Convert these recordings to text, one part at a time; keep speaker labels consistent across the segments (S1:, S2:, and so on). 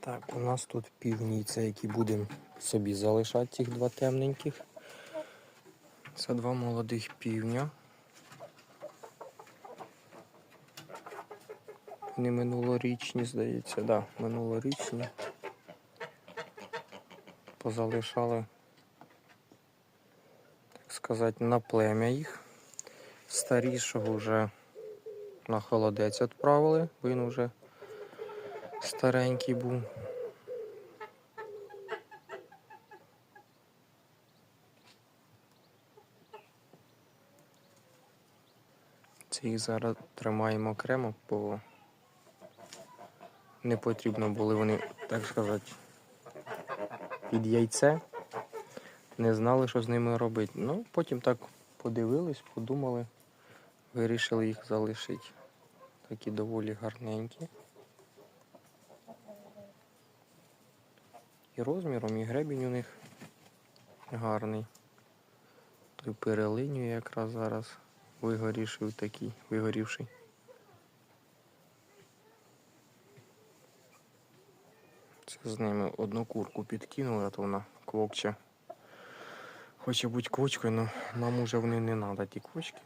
S1: Так, у нас тут півні, це які будемо собі залишати цих два темненьких. Це два молодих півня. Вони минулорічні, здається, так, да, минулорічні. Позалишали, так сказати, на плем'я їх. Старішого вже на холодець відправили, бо він вже старенький був. Це їх зараз тримаємо окремо, бо не потрібно були вони, так сказати, під яйце. Не знали, що з ними робити. Ну, потім так подивились, подумали, вирішили їх залишити. Такі доволі гарненькі. І розміром, і гребінь у них гарний. Той перелинює якраз зараз вигорівший такий, вигорівший. Це з ними одну курку підкинули, а то вона квокче. Хоче бути квочкою, але нам уже вони не треба, ті квочки,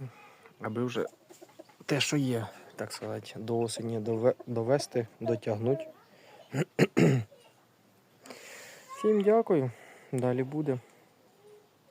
S1: аби вже те, що є, так сказати, до осені довести, дотягнути. Всім дякую. Далі буде.